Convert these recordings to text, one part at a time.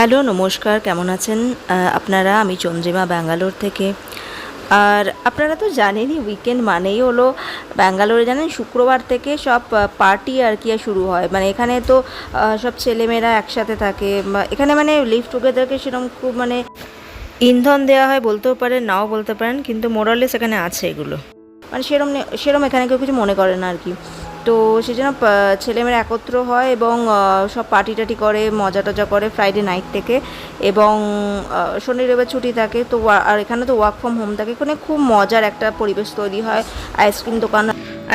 Hello, নমস্কার, কেমন আছেন? আপনারা, আমি চন্দ্রিমা, ব্যাঙ্গালোর থেকে। আর আপনারা তো জানেনই উইকেন্ড মানেই হলো ব্যাঙ্গালোরে, জানেন, শুক্রবার থেকে সব পার্টি আর কি শুরু হয়। মানে এখানে তো সব ছেলেমেয়েরা একসাথে থাকে। এখানে মানে লিভ টুগেদারকে সেরকম খুব মানে ইন্ধন দেওয়া হয় বলতেও পারেন, নাও বলতে পারেন, কিন্তু মোরালেস এখানে আছে এগুলো। মানে সেরম সেরম এখানে কেউ কিছু মনে করে না আর কি। তো সেই জন্য ছেলেমেয়েরা একত্র হয় এবং সব পার্টি টাটি করে মজা টজা করে ফ্রাইডে নাইট থেকে এবং শনি রবিবার ছুটি থাকে। তো আর এখানে তো ওয়ার্ক ফ্রম হোম থাকে। এখানে খুব মজার একটা পরিবেশ তৈরি হয়। আইসক্রিম দোকান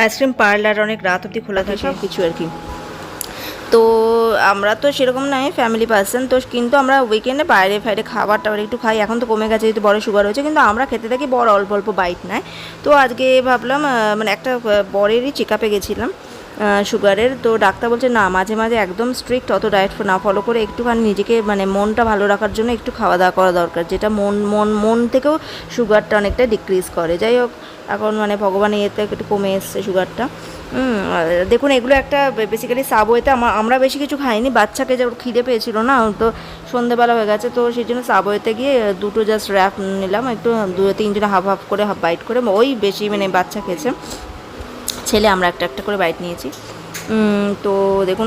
আইসক্রিম পার্লার অনেক রাত অবধি খোলা থাকে। সব কিছু আর কি। তো আমরা তো সেরকম নয় ফ্যামিলি পার্সন তো কিন্তু আমরা উইকেন্ডে বাইরে ফাইরে খাবার টাবার একটু খাই। এখন তো কমে গেছে, যেহেতু বড় সুগার হয়েছে, কিন্তু আমরা খেতে থাকি বড় অল্প অল্প বাইট নেয় তো আজকে ভাবলাম মানে একটা বরেরই চেক আপে গেছিলাম। সুগারের। তো ডাক্তার বলছে, না, মাঝে মাঝে একদম স্ট্রিক্ট অত ডায়েট না ফলো করে একটুখানি নিজেকে মানে মনটা ভালো রাখার জন্য একটু খাওয়া দাওয়া করা দরকার, যেটা মন মন মন থেকেও সুগারটা অনেকটা ডিক্রিজ করে। যাই হোক, এখন মানে ভগবানের ইয়েতে একটু কমে এসছে সুগারটা। দেখুন, এগুলো একটা বেসিক্যালি সাবওয়েতে আমরা বেশি কিছু খাইনি, বাচ্চাকে যে খিদে পেয়েছিল না, তো সন্ধেবেলা হয়ে গেছে, তো সেই জন্য সাবওয়েতে গিয়ে দুটো জাস্ট র্যাপ নিলাম, একটু দু, তিনজনে হাফ হাফ করে হাফ বাইট করে, ওই বেশি মানে বাচ্চা খেয়েছে। ছেলে, আমরা একটা একটা করে বাইট নিয়েছি। তো দেখুন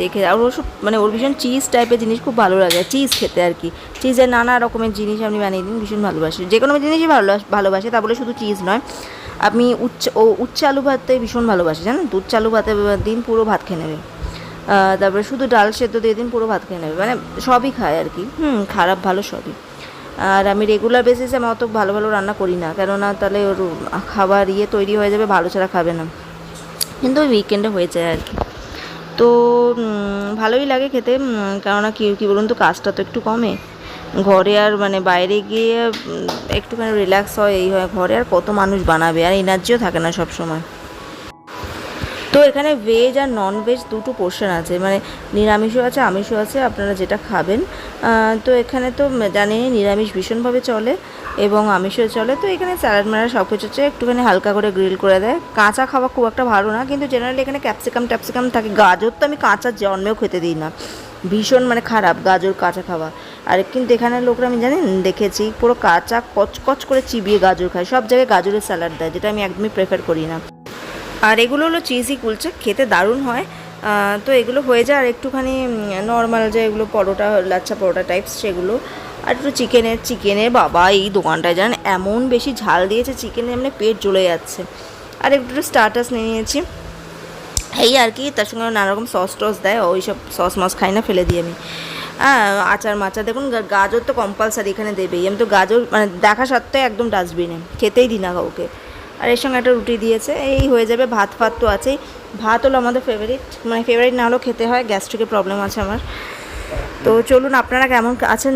দেখে, আর ওর মানে ওর ভীষণ চিজ টাইপের জিনিস খুব ভালো লাগে চিজ খেতে আর কি। চিজের নানা রকমের জিনিস আপনি বানিয়ে দিন, ভীষণ ভালোবাসে। যে কোনো জিনিসই ভালো ভালোবাসে, তা বলে শুধু চিজ নয়। আপনি উচ্চ, ও উচ্চ আলু ভাতে ভীষণ ভালোবাসে, জানেন তো? উচ্চ আলু ভাতে দিন পুরো ভাত খেয়ে নেবে। তারপরে শুধু ডাল সেদ্ধ দিয়ে দিন, পুরো ভাত খেয়ে নেবে। মানে সবই খায় আর কি। হুম, খারাপ ভালো সবই। আর আমি রেগুলার বেসিসে আমি অত ভালো ভালো রান্না করি না। কেননা তাহলে ওর খাবার ইয়ে তৈরি হয়ে যাবে, ভালো ছাড়া খাবে না। কিন্তু ওই উইকেন্ডে হয়ে যায় আর কি। তো ভালোই লাগে খেতে কেননা কি, কী বলুন তো, কাজটা তো একটু কমে। ঘরে আর মানে বাইরে গিয়ে একটুখানি রিল্যাক্স হয়, এই হয়, ঘরে আর কত মানুষ বানাবে, আর এনার্জিও থাকে না সব সময় তো এখানে ভেজ আর নন ভেজ দুটো পোর্শন আছে মানে নিরামিষও আছে, আমিষও আছে, আপনারা যেটা খাবেন। তো এখানে তো জানি, নিরামিষ ভীষণভাবে চলে এবং আমিষও চলে। তো এখানে স্যালাড ম্যালাড সব কিছু হচ্ছে একটুখানি হালকা করে গ্রিল করে দেয়। কাঁচা খাওয়া খুব একটা ভালো না, কিন্তু জেনারেলি এখানে ক্যাপসিকাম ট্যাপসিকাম থাকে। গাজর তো আমি কাঁচা জন্মেও খেতে দিই না। ভীষণ মানে খারাপ গাজর কাঁচা খাওয়া। আর কিন্তু এখানে লোকরা আমি জানি দেখেছি, পুরো কাঁচা কচকচ করে চিবিয়ে গাজর খায়। সব জায়গায় গাজরের স্যালাড দেয়, যেটা আমি একদমই প্রেফার করি না। আর এগুলো হলো চিজি কুলচা, খেতে দারুণ হয়। তো এগুলো হয়ে যায় আর একটুখানি নর্মাল যে এগুলো পরোটা, লাচ্ছা পরোটা টাইপস সেগুলো। আর একটু চিকেনের চিকেনের বাবা এই দোকানটায় জানেন, এমন বেশি ঝাল দিয়েছে চিকেনে এমনি পেট জ্বলে যাচ্ছে। আর একটু একটু স্টার্টাস নিয়ে নিয়েছি। এই আর কি, তার সঙ্গে নানা রকম সস টস দেয়, ওই সব সস মস খাই না, ফেলে দিই আমি। আচার মাচার, দেখুন গাজর তো কম্পালসারি এখানে দেবেই। আমি তো গাজর মানে দেখা সত্ত্বেও একদম ডাস্টবিনে খেতেই দিই না কাউকে। আর এর সঙ্গে একটা রুটি দিয়েছে। এই হয়ে যাবে ভাত ফাত তো আছেই। ভাত হলো আমাদের ফেভারিট মানে ফেভারিট না হলেও খেতে হয় গ্যাস্ট্রিকের প্রবলেম আছে আমার। তো চলুন, আপনারা কেমন আছেন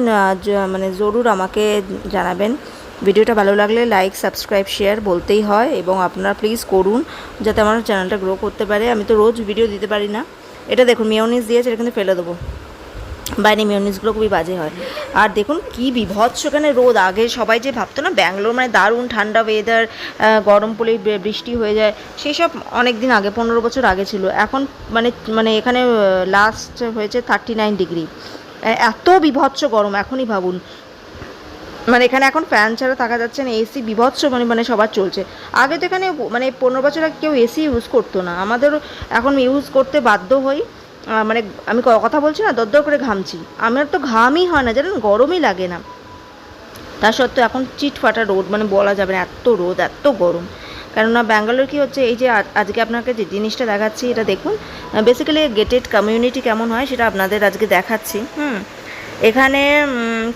মানে জরুর আমাকে জানাবেন। ভিডিওটা ভালো লাগলে লাইক সাবস্ক্রাইব শেয়ার বলতেই হয় এবং আপনারা প্লিজ করুন, যাতে আমার চ্যানেলটা গ্রো করতে পারে। আমি তো রোজ ভিডিও দিতে পারি না। এটা দেখুন মেয়নিস দিয়েছে, এটা কিন্তু ফেলে দেবো। বাইরে মিউনিসগুলো খুবই বাজে হয়। আর দেখুন কি বিভৎস এখানে রোদ। আগে সবাই যে ভাবতো না, ব্যাঙ্গালোর মানে দারুণ ঠান্ডা ওয়েদার গরম পড়লেই বৃষ্টি হয়ে যায় সেই সব অনেক দিন আগে, পনেরো বছর আগে ছিল। এখন মানে মানে এখানে লাস্ট হয়েছে থার্টি নাইন ডিগ্রি এত বিভৎস গরম, এখনই ভাবুন। মানে এখানে এখন ফ্যান ছাড়া থাকা যাচ্ছে না এসি বিভৎস মানে মানে সবার চলছে। আগে তো এখানে মানে পনেরো বছর আগে কেউ এসি ইউজ করতো না। আমাদেরও এখন ইউজ করতে বাধ্য হই। মানে আমি কথা বলছি না দরদর করে ঘামছি। আমার তো ঘামই হয় না, জানেন, গরমই লাগে না। তা সত্ত্বেও এখন চিট ফাটা রোদ মানে বলা যাবে না, এত রোদ, এত গরম। কেননা ব্যাঙ্গালোর কি হচ্ছে, এই যে আজকে আপনাকে যে জিনিসটা দেখাচ্ছি, এটা দেখুন। বেসিক্যালি গেটেড কমিউনিটি কেমন হয়, সেটা আপনাদের আজকে দেখাচ্ছি, হুম। এখানে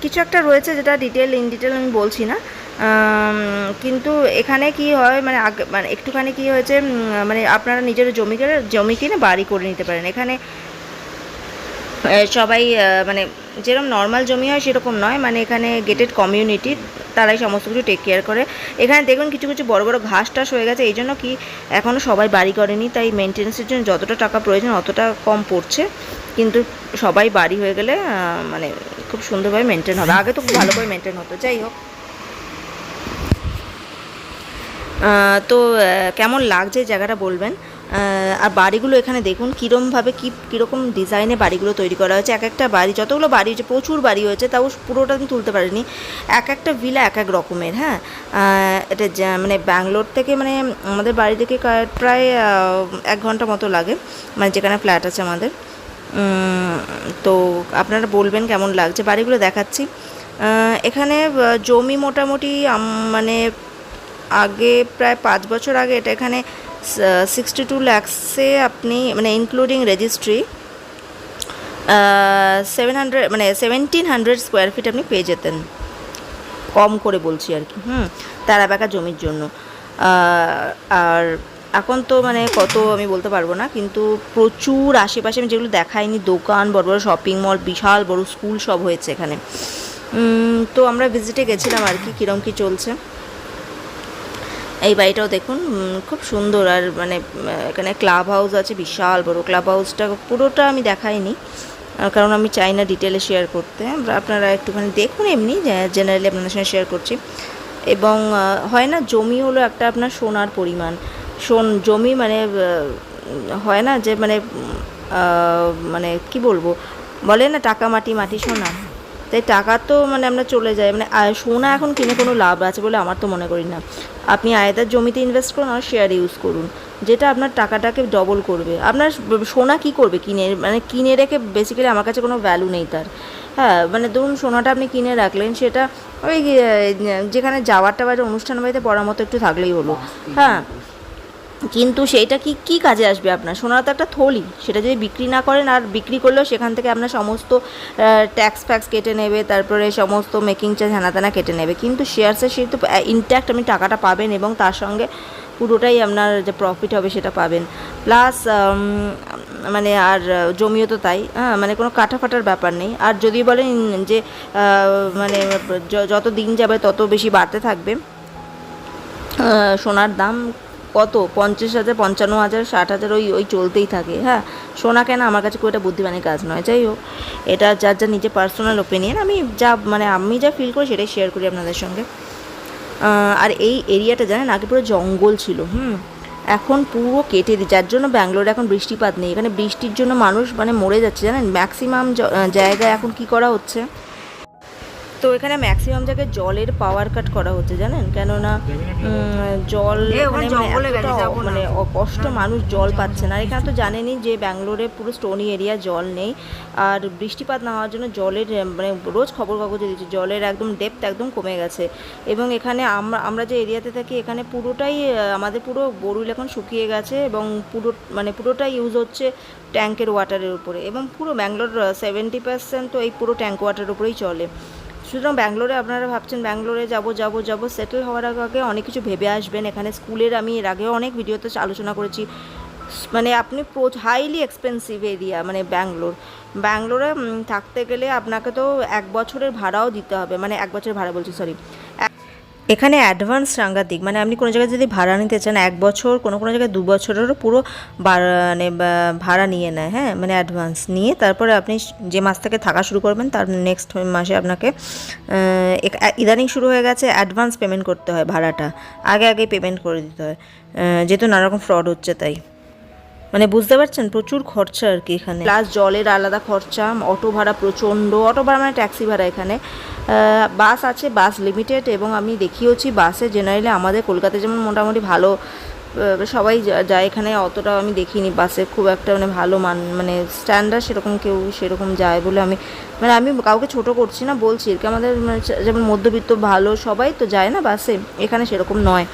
কিছু একটা রয়েছে যেটা ডিটেল ইন ডিটেল আমি বলছি না। কিন্তু এখানে কি হয় মানে আগে মানে একটুখানি কি হয়েছে মানে আপনারা নিজের জমি জমি কিনে বাড়ি করে নিতে পারেন। এখানে সবাই মানে যেরকম নর্মাল জমি হয় সেরকম নয়। মানে এখানে গেটেড কমিউনিটি তারাই সমস্ত কিছু টেক কেয়ার করে। এখানে দেখুন কিছু কিছু বড় বড় ঘাস টাস হয়ে গেছে। এই জন্য কি এখনও সবাই বাড়ি করেনি, তাই মেনটেন্সের জন্য যতটা টাকা প্রয়োজন অতটা কম পড়ছে। কিন্তু সবাই বাড়ি হয়ে গেলে মানে খুব সুন্দরভাবে মেনটেন হবে। আগে তো খুব ভালো করে মেনটেন হতো। যাই হোক। তো কেমন লাগছে জায়গাটা বলবেন? আর বাড়িগুলো এখানে দেখুন, কীরমভাবে কী, কীরকম ডিজাইনে বাড়িগুলো তৈরি করা হয়েছে? এক একটা বাড়ি, যতগুলো বাড়ি হয়েছে, প্রচুর বাড়ি হয়েছে, তাও পুরোটা আমি তুলতে পারিনি। এক একটা ভিলা এক এক রকমের হ্যাঁ? এটা মানে ব্যাঙ্গালোর থেকে মানে আমাদের বাড়ি থেকে প্রায় এক ঘণ্টা মতো লাগে মানে যেখানে ফ্ল্যাট আছে আমাদের। তো আপনারা বলবেন কেমন লাগছে? বাড়িগুলো দেখাচ্ছি। এখানে জমি মোটামুটি মানে আগে প্রায় পাঁচ বছর আগে এটা এখানে সিক্সটি টু ল্যাক্সে আপনি মানে ইনক্লুডিং রেজিস্ট্রি সেভেন হান্ড্রেড মানে সেভেন্টিন হান্ড্রেড স্কোয়ার ফিট আপনি পেয়ে যেতেন। কম করে বলছি আর কি, হুম, তারা বেকা জমির জন্য। আর এখন তো মানে কত আমি বলতে পারব না, কিন্তু প্রচুর আশেপাশে আমি যেগুলো দেখাইনি, দোকান, বড় বড় শপিং মল বিশাল বড় স্কুল সব হয়েছে এখানে। তো আমরা ভিজিটে গেছিলাম আর কি কীরকম কী চলছে? এই বাড়িটাও দেখুন খুব সুন্দর। আর মানে এখানে ক্লাব হাউস আছে, বিশাল বড় ক্লাব হাউসটা পুরোটা আমি দেখাইনি কারণ আমি চাই না ডিটেলে শেয়ার করতে। আপনারা একটুখানি দেখুন এমনি জেনারেলি আপনাদের সঙ্গে শেয়ার করছি। এবং হয় না, জমি হলো একটা আপনার সোনার পরিমাণ। সোন, জমি মানে হয় না যে মানে মানে কি বলব? বলে না টাকা, মাটি মাটি, সোনা। তাই টাকা তো মানে আমরা চলে যাই। মানে সোনা এখন কিনে কোনো লাভ আছে বলে আমার তো মনে করি না। আপনি আয়দার জমিতে ইনভেস্ট করুন আর শেয়ার ইউজ করুন। যেটা আপনার টাকাটাকে ডবল করবে। আপনার সোনা কি করবে কিনে? মানে কিনে রেখে বেসিক্যালি আমার কাছে কোনো ভ্যালু নেই তার। হ্যাঁ মানে ধরুন সোনাটা আপনি কিনে রাখলেন সেটা ওই যেখানে যাওয়ার টাবার অনুষ্ঠান বাড়িতে পড়ার মতো একটু থাকলেই হলো। হ্যাঁ কিন্তু সেইটা কি কি কাজে আসবে আপনার? সোনার তো একটা থলি, সেটা যদি বিক্রি না করেন আর বিক্রি করলেও সেখান থেকে আপনার সমস্ত ট্যাক্স ফ্যাক্স কেটে নেবে, তারপরে সমস্ত মেকিং চার্জ হ্যানাতানা কেটে নেবে। কিন্তু শেয়ারসে সেই তো ইনট্যাক্ট আপনি টাকাটা পাবেন এবং তার সঙ্গে পুরোটাই আপনার যে প্রফিট হবে সেটা পাবেন। প্লাস মানে আর জমিও তো তাই হ্যাঁ মানে কোনো কাটা ফাটার ব্যাপার নেই। আর যদি বলেন যে মানে যত দিন যাবে তত বেশি বাড়তে থাকবে। সোনার দাম কত? পঞ্চাশ হাজার, পঞ্চান্ন হাজার, ষাট হাজার, ওই ওই চলতেই থাকে হ্যাঁ? সোনা কেন আমার কাছে খুব একটা বুদ্ধিমানের কাজ নয়, যাই হোক। এটা যার যা নিজের পার্সোনাল ওপিনিয়ন আমি যা মানে আমি যা ফিল করি সেটাই শেয়ার করি আপনাদের সঙ্গে। আর এই এরিয়াটা জানেন, আগে পুরো জঙ্গল ছিল, হুম? এখন পুরো কেটে দিয়ে যার জন্য ব্যাঙ্গালোরে এখন বৃষ্টিপাত নেই। এখানে বৃষ্টির জন্য মানুষ মানে মরে যাচ্ছে, জানেন? ম্যাক্সিমাম জায়গায় এখন কি করা হচ্ছে? তো এখানে ম্যাক্সিমাম জায়গায় জলের পাওয়ার কাট করা হচ্ছে জানেন? কেননা জল মানে না। মানে কষ্ট মানুষ জল পাচ্ছে না। আর এখানে তো জানেনই যে ব্যাঙ্গালোরে পুরো স্টোনি এরিয়া জল নেই। আর বৃষ্টিপাত না হওয়ার জন্য জলের মানে রোজ খবর কাগজে দিচ্ছে জলের একদম ডেপথ একদম কমে গেছে। এবং এখানে আমরা আমরা যে এরিয়াতে থাকি এখানে পুরোটাই আমাদের পুরো বোরুল এখন শুকিয়ে গেছে এবং পুরো মানে পুরোটাই ইউজ হচ্ছে ট্যাঙ্কের ওয়াটারের উপরে। এবং পুরো ব্যাঙ্গালোর সেভেন্টি পার্সেন্ট তো এই পুরো ট্যাঙ্ক ওয়াটারের উপরেই চলে। সুতরাং ব্যাঙ্গালোরে আপনারা ভাবছেন, ব্যাঙ্গালোরে যাব যাব যাব সেটেল হওয়ার আগে অনেক কিছু ভেবে আসবেন। এখানে স্কুলের আমি এর আগেও অনেক ভিডিওতে আলোচনা করেছি। মানে আপনি হাইলি এক্সপেন্সিভ এরিয়া মানে ব্যাঙ্গালোর। ব্যাঙ্গালোরে থাকতে গেলে আপনাকে তো এক বছরের ভাড়াও দিতে হবে। মানে এক বছরের ভাড়া বলছি সরি এখানে অ্যাডভান্স সাংঘাতিক মানে আপনি কোনো জায়গায় যদি ভাড়া নিতে চান, এক বছর, কোনো কোনো জায়গায় দু বছরেরও পুরো মানে ভাড়া নিয়ে নেয় হ্যাঁ? মানে অ্যাডভান্স নিয়ে তারপরে আপনি যে মাস থেকে থাকা শুরু করবেন, তার নেক্সট মাসে আপনাকে ইদানিং শুরু হয়ে গেছে অ্যাডভান্স পেমেন্ট করতে হয় ভাড়াটা। আগে আগে পেমেন্ট করে দিতে হয়। যেহেতু নানারকম ফ্রড হচ্ছে তাই। মানে বুঝতে পারছেন? প্রচুর খরচা আর কি এখানে। প্লাস জলের আলাদা খরচা, অটো ভাড়া প্রচণ্ড, অটো ভাড়া মানে ট্যাক্সি ভাড়া এখানে। বাস আছে বাস লিমিটেড এবং আমি দেখিয়েছি বাসে জেনারেলি আমাদের কলকাতায় যেমন মোটামুটি ভালো সবাই যায় এখানে অতটা আমি দেখিনি। বাসে খুব একটা মানে ভালো মান মানে স্ট্যান্ডার্ড সেরকম কেউ সেরকম যায় বলে আমি মানে আমি কাউকে ছোট করছি না, বলছি। কি আমাদের মানে যেমন মধ্যবিত্ত ভালো সবাই তো যায় না বাসে, এখানে সেরকম নয়।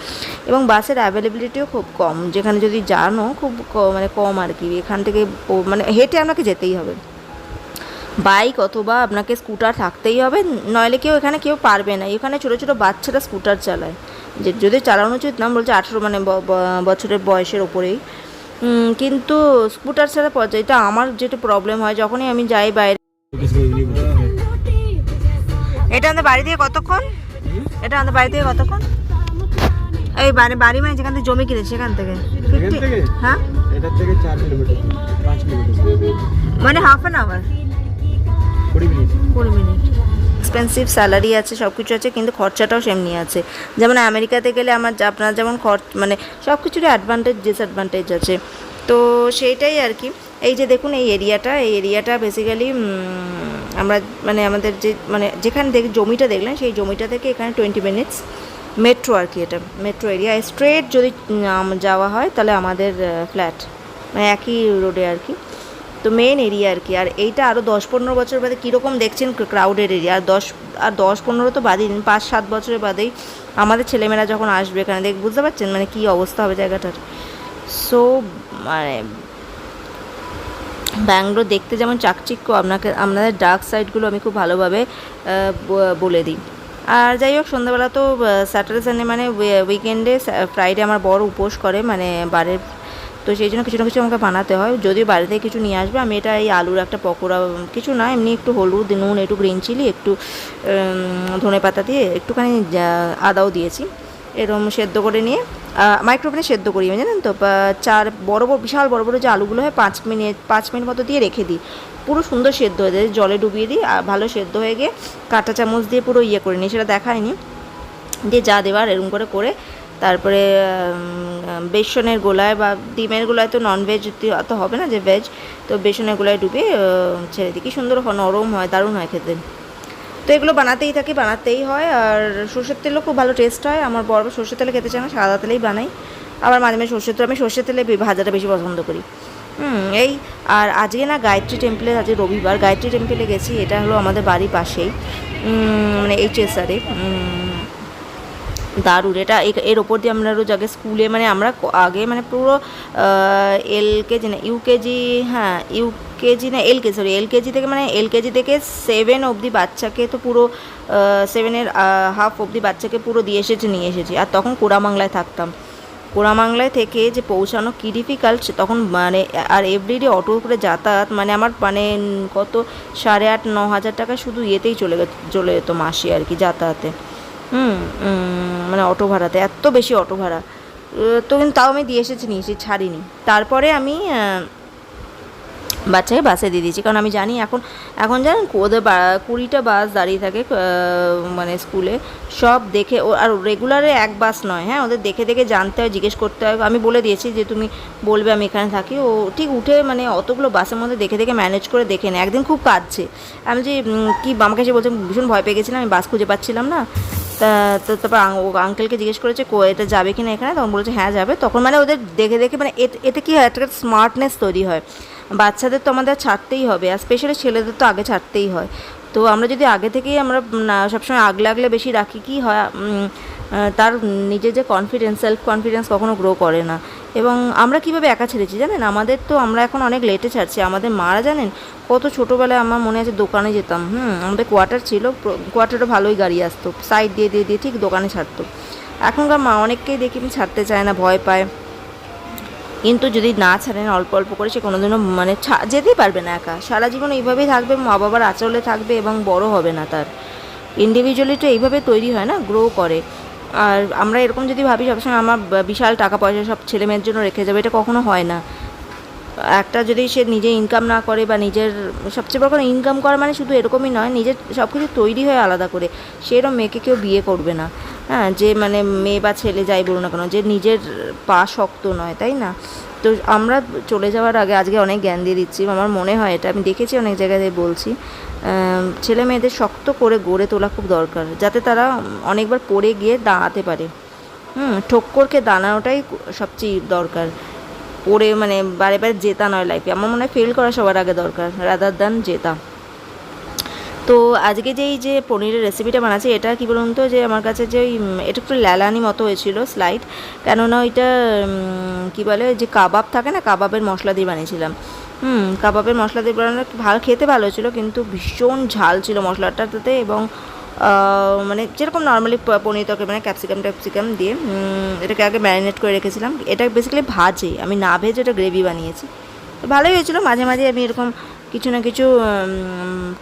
এবং বাসের অ্যাভেলেবিলিটিও খুব কম, যেখানে যদি জানো খুব মানে কম আর কি। এখান থেকে মানে হেঁটে আপনাকে যেতেই হবে। বাইক অথবা আপনাকে স্কুটার থাকতেই হবে, নইলে কেউ এখানে কেউ পারবে না। এখানে ছোটো ছোটো বাচ্চারা স্কুটার চালায়। যে যদি চালানো উচিত না বলছে আঠেরো মানে বছরের বয়সের ওপরেই। কিন্তু স্কুটার ছাড়া পর্যায়ে এটা আমার যেটা প্রবলেম হয় যখনই আমি যাই বাইরে। এটা আমাদের বাড়ি থেকে কতক্ষণ? এটা আমাদের বাড়ি থেকে কতক্ষণ? এই বাড়ি বাড়ি মানে যেখান থেকে জমি কিনেছি সেখান থেকে? হ্যাঁ? মানে হাফ অ্যান আওয়ার কুড়ি মিনিট। কুড়ি মিনিট। এক্সপেন্সিভ স্যালারি আছে সব কিছু আছে, কিন্তু খরচাটাও সেমনি আছে। যেমন আমেরিকাতে গেলে আমার আপনার যেমন খরচ মানে সব কিছুরই অ্যাডভান্টেজ ডিসঅ্যাডভান্টেজ আছে। তো সেইটাই আর কি। এই যে দেখুন, এই এরিয়াটা এই এরিয়াটা বেসিক্যালি আমরা মানে আমাদের যে মানে যেখানে দেখ জমিটা দেখলেন, সেই জমিটা থেকে এখানে টোয়েন্টি মিনিটস মেট্রো আর কি এটা। মেট্রো এরিয়া স্ট্রেট যদি যাওয়া হয়, তাহলে আমাদের ফ্ল্যাট মানে একই রোডে আর কি। তো মেন এরিয়া আর কি। আর এইটা আরও দশ পনেরো বছর বাদে কীরকম দেখছেন ক্রাউডের এরিয়া আর দশ আর দশ পনেরো তো বাদেই দিন, পাঁচ, সাত বছরের বাদেই আমাদের ছেলেমেয়েরা যখন আসবে এখানে, দেখ, বুঝতে পারছেন? মানে কী অবস্থা হবে জায়গাটার? সো মানে ব্যাঙ্গালোর দেখতে যেমন চাকচিক্য, আপনাকে, আপনাদের ডার্ক সাইডগুলো আমি খুব ভালোভাবে বলে দিই। আর যাই হোক, সন্ধ্যাবেলা তো স্যাটারডে সানডে মানে উইকেন্ডে ফ্রাইডে আমার বড় উপোস করে মানে বারের তো সেই জন্য কিছু না কিছু আমাকে বানাতে হয়। যদি বাড়ি থেকে কিছু নিয়ে আসবে, আমি এটা এই আলুর একটা পকোড়া, কিছু না, এমনি একটু হলুদ, নুন, একটু গ্রিন চিলি, একটু ধনে পাতা দিয়ে একটুখানি আদাও দিয়েছি। এরকম সেদ্ধ করে নিয়ে মাইক্রোওভেনে সেদ্ধ করি জানেন তো? চার বড় বড়, বিশাল বড় বড় যে আলুগুলো হয়, পাঁচ মিনিট পাঁচ মিনিট মতো দিয়ে রেখে দিই। পুরো সুন্দর সেদ্ধ হয়ে যায়, জলে ডুবিয়ে দিই আর ভালো সেদ্ধ হয়ে গিয়ে কাঁটা চামচ দিয়ে পুরো ইয়ে করে নিই, সেটা দেখায়নি। দিয়ে যা দেওয়ার এরকম করে করে তারপরে বেসনের গোলায় বা ডিমের গোলায় তো ননভেজ অত হবে না যে ভেজ তো বেসনের গোলায় ডুবে ছেড়ে দিই। কি সুন্দর হয়, নরম হয়, দারুণ হয় খেতে। তো এগুলো বানাতেই থাকি, বানাতেই হয়। আর সর্ষের তেলও খুব ভালো টেস্ট হয়। আমার বড় সর্ষের তেলে খেতে চায় না, সাদা তেলেই বানাই। আবার মাঝে মাঝে সর্ষের তেল, আমি সর্ষের তেলে ভাজাটা বেশি পছন্দ করি। হুম, এই, আর আজকে না গায়ত্রী টেম্পলে আজকে রবিবার, গায়ত্রী টেম্পলে গেছি। এটা হলো আমাদের বাড়ির পাশেই। মানে এইচএসআরে দারুণ এটা এর ওপর দিয়ে আমরা রোজ আগে স্কুলে মানে আমরা আগে মানে পুরো এল কেজি না ইউকেজি হ্যাঁ ইউকেজি না, L KG sorry L KG থেকে মানে এল কেজি থেকে সেভেন অবধি বাচ্চাকে তো পুরো সেভেনের হাফ অবধি বাচ্চাকে পুরো দিয়ে এসেছে, নিয়ে এসেছি। আর তখন কোড়ামাংলায় থাকতাম। কোড়ামাংলায় থেকে যে পৌঁছানো কী ডিফিকাল্ট তখন মানে আর এভরিডে অটো করে যাতায়াত মানে আমার মানে কত সাড়ে আট, ন হাজার টাকা শুধু ইয়েতেই চলে চলে যেত মাসে আর কি যাতায়াতে। হুম মানে অটো ভাড়াতে, এত বেশি অটো ভাড়া। তো কিন্তু তাও আমি দিয়ে এসেছি নিয়েছি ছাড়িনি। তারপরে আমি বাচ্চাকে বাসে দিয়ে দিয়েছি, কারণ আমি জানি এখন এখন জানেন ওদের কুড়িটা বাস দাঁড়িয়ে থাকে মানে স্কুলে, সব দেখে, ও, আর রেগুলারে এক বাস নয় হ্যাঁ ওদের দেখে দেখে জানতে হয়, জিজ্ঞেস করতে হয়। আমি বলে দিয়েছি যে, তুমি বলবে আমি এখানে থাকি। ও ঠিক উঠে মানে অতগুলো বাসের মধ্যে দেখে দেখে ম্যানেজ করে দেখে নেয়। একদিন খুব কাঁদছে। আমি যে কি আমাকে এসে বলছে, ভীষণ ভয় পেয়ে গেছিলাম, আমি বাস খুঁজে পাচ্ছিলাম না। তা, তো তারপর আঙ্কেলকে জিজ্ঞেস করেছে, কো, এটা যাবে কি না এখানে? তখন বলেছে হ্যাঁ যাবে। তখন মানে ওদের দেখে দেখে মানে এতে কী হয়? একটা স্মার্টনেস তৈরি হয়। বাচ্চাদের তো আমাদের ছাড়তেই হবে, আর স্পেশালি ছেলেদের তো আগে ছাড়তেই হয়। তো আমরা যদি আগে থেকেই আমরা সবসময় আগলে আগলে বেশি রাখি, কি হয়? তার নিজের যে কনফিডেন্স সেলফ কনফিডেন্স কখনো গ্রো করে না। এবং আমরা কীভাবে একা ছেড়েছি জানেন? আমাদের তো আমরা এখন অনেক লেটে ছাড়ছি। আমাদের মারা জানেন? কত ছোটোবেলায় আমার মনে আছে দোকানে যেতাম। হুম, আমাদের কোয়ার্টার ছিল কোয়ার্টারও ভালোই গাড়ি আসতো। সাইড দিয়ে দিয়ে দিয়ে ঠিক দোকানে ছাড়তো। এখনকার মা অনেককেই দেখি ছাড়তে চায় না, ভয় পায়। কিন্তু যদি না ছাড়েন, অল্প অল্প করে সে কোনোদিনও মানে যেতেই পারবে না একা। সারা জীবন এইভাবেই থাকবে মা বাবার আঁচলে থাকবে এবং বড় হবে না তার। ইন্ডিভিজুয়ালিটি এইভাবে তৈরি হয় না গ্রো করে। আর আমরা এরকম যদি ভাবি সবসময় আমার বিশাল টাকা পয়সা সব ছেলে মেয়ের জন্য রেখে যাবে, এটা কখনো হয় না। একটা যদি সে নিজে ইনকাম না করে বা নিজের সবচেয়ে বড় কথা ইনকাম করা মানে শুধু এরকমই নয়, নিজের সব কিছু তৈরি হয় আলাদা করে। সেরকম মেয়েকে কেউ বিয়ে করবে না। হ্যাঁ যে মানে মেয়ে বা ছেলে যাই বলুন না কেন, যে নিজের পা শক্ত নয়, তাই না? তো আমরা চলে যাওয়ার আগে আজকে অনেক জ্ঞান দিয়ে দিচ্ছি। আমার মনে হয় এটা, আমি দেখেছি অনেক জায়গায় বলছি ছেলে মেয়েদের শক্ত করে গড়ে তোলা খুব দরকার, যাতে তারা অনেকবার পড়ে গিয়ে দাঁড়াতে পারে। হুম, ঠোক্করকে দাঁড়ানোটাই সবচেয়ে দরকার। পড়ে মানে বারে বারে জেতা নয় লাইফে আমার মনে হয় ফেল করা সবার আগে দরকার রাদার দান জেতা। তো আজকে যেই যে পনিরের রেসিপিটা বানাচ্ছি এটা কি বলুন তো যে আমার কাছে যে ওই, এটা একটু ল্যালানি মতো হয়েছিল স্লাইড কেননা ওইটা কি বলে যে কাবাব থাকে না কাবাবের মশলা দিয়ে বানিয়েছিলাম। হুম কাবাবের মশলা দিয়ে বানানো একটু ভালো খেতে ভালো ছিল কিন্তু ভীষণ ঝাল ছিল মশলাটাতে এবং মানে যেরকম নর্মালি পনির তরকারি মানে ক্যাপসিকাম ট্যাপসিকাম দিয়ে এটাকে আগে ম্যারিনেট করে রেখেছিলাম। এটা বেসিক্যালি ভাজে আমি না ভেজে এটা গ্রেভি বানিয়েছি। ভালোই হয়েছিল মাঝে মাঝে আমি এরকম কিছু না কিছু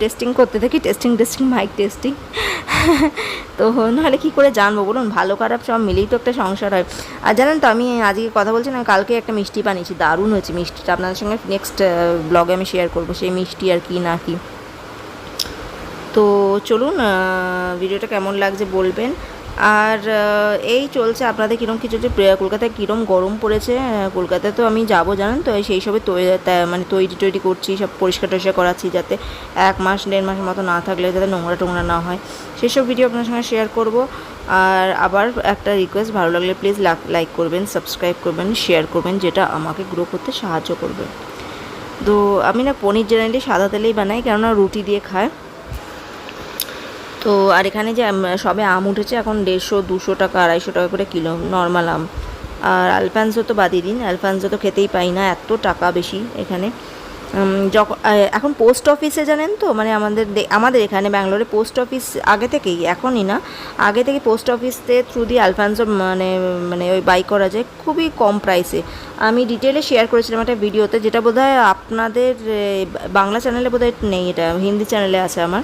টেস্টিং করতে থাকি টেস্টিং টেস্টিং মাইক টেস্টিং তো নাহলে কী করে জানব বলুন? ভালো খারাপ সব মিলেই তো একটা সংসার হয়। আর জানেন তো, আমি আজকে কথা বলছি না, কালকে একটা মিষ্টি বানিয়েছি, দারুণ হয়েছে মিষ্টিটা। আপনাদের সঙ্গে নেক্সট ব্লগে আমি শেয়ার করব, সেই মিষ্টি আর কি না কি। তো চলুন ভিডিওটা কেমন লাগছে বলবেন। আর এই চলছে আপনাদের কীরকম কী চলছে? কলকাতায় কীরকম গরম পড়েছে? কলকাতায় তো আমি যাব, জানেন তো? সেই সবে মানে তৈরি টৈরি করছি, সব পরিষ্কার টরিষ্কার করাচ্ছি যাতে এক মাস, দেড় মাসের মতো না থাকলে যাতে নোংরা টোংরা না হয়। সেসব ভিডিও আপনার সঙ্গে শেয়ার করব। আর আবার একটা রিকোয়েস্ট ভালো লাগলে প্লিজ লাইক করবেন সাবস্ক্রাইব করবেন শেয়ার করবেন, যেটা আমাকে গ্রো করতে সাহায্য করবে। তো আমি না পনির জেনারেলি সাদা তেলেই বানাই, কেননা রুটি দিয়ে খায়। তো আর এখানে যে সবে আম উঠেছে, এখন দেড়শো, দুশো টাকা, আড়াইশো টাকা করে কিলো নর্মাল আম। আর আলফানসো তো বাদই দিন আলফানসো তো খেতেই পাই না, এত টাকা বেশি এখানে। যখন এখন পোস্ট অফিসে জানেন তো মানে আমাদের দে- আমাদের এখানে ব্যাঙ্গালোরে পোস্ট অফিস আগে থেকেই, এখনই না, আগে থেকে পোস্ট অফিসে থ্রু দিয়ে আলফানসো মানে মানে ওই বাই করা যায় খুবই কম প্রাইসে আমি ডিটেলে শেয়ার করেছিলাম একটা ভিডিওতে, যেটা বোধহয় আপনাদের বাংলা চ্যানেলে বোধহয় নেই, এটা হিন্দি চ্যানেলে আছে আমার।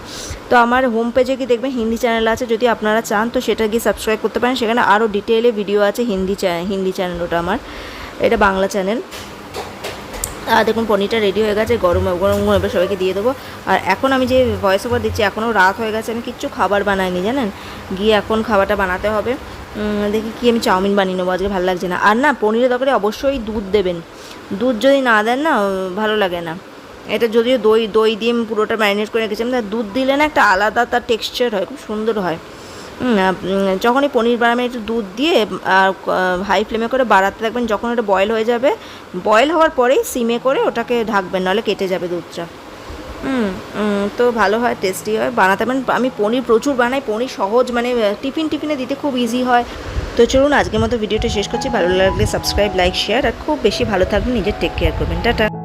তো আমার হোম পেজে কি দেখবেন, হিন্দি চ্যানেল আছে, যদি আপনারা চান, তো সেটা গিয়ে সাবস্ক্রাইব করতে পারেন। সেখানে আরও ডিটেলে ভিডিও আছে হিন্দি হিন্দি চ্যানেল ওটা আমার, এটা বাংলা চ্যানেল দেখুন, পনিরটা রেডি হয়ে গেছে, গরম গরম গরম সবাইকে দিয়ে দেবো। আর এখন আমি যে ভয়েস ওভার দিচ্ছি, এখনও রাত হয়ে গেছে, আমি কিচ্ছু খাবার বানাইনি, জানেন? গিয়ে এখন খাবারটা বানাতে হবে। দেখি কি আমি চাউমিন বানিয়ে নেব, আজকে ভালো লাগছে না। আর না, পনিরের তরকারি অবশ্যই দুধ দেবেন। দুধ যদি না দেন না, ভালো লাগে না। এটা যদিও দই দই দিয়ে পুরোটা ম্যারিনেট করে রেখেছিলাম দুধ দিলে না একটা আলাদা তার টেক্সচার হয়, খুব সুন্দর হয়। যখনই পনির বানাবেন একটু দুধ দিয়ে, আর হাই ফ্লেমে করে বাড়াতে থাকবেন, যখন ওটা বয়েল হয়ে যাবে বয়েল হওয়ার পরেই সিমে করে ওটাকে ঢাকবেন, নাহলে কেটে যাবে দুধটা। তো ভালো হয় টেস্টি হয়, বানাতে পারেন। আমি পনির প্রচুর বানাই, পনির সহজ মানে টিফিন টিফিনে দিতে খুব ইজি হয়। তো চলুন, আজকের মতো ভিডিওটা শেষ করছি। ভালো লাগলে সাবস্ক্রাইব লাইক শেয়ার আর খুব বেশি ভালো থাকবেন, নিজের টেক কেয়ার করবেন। টাটা।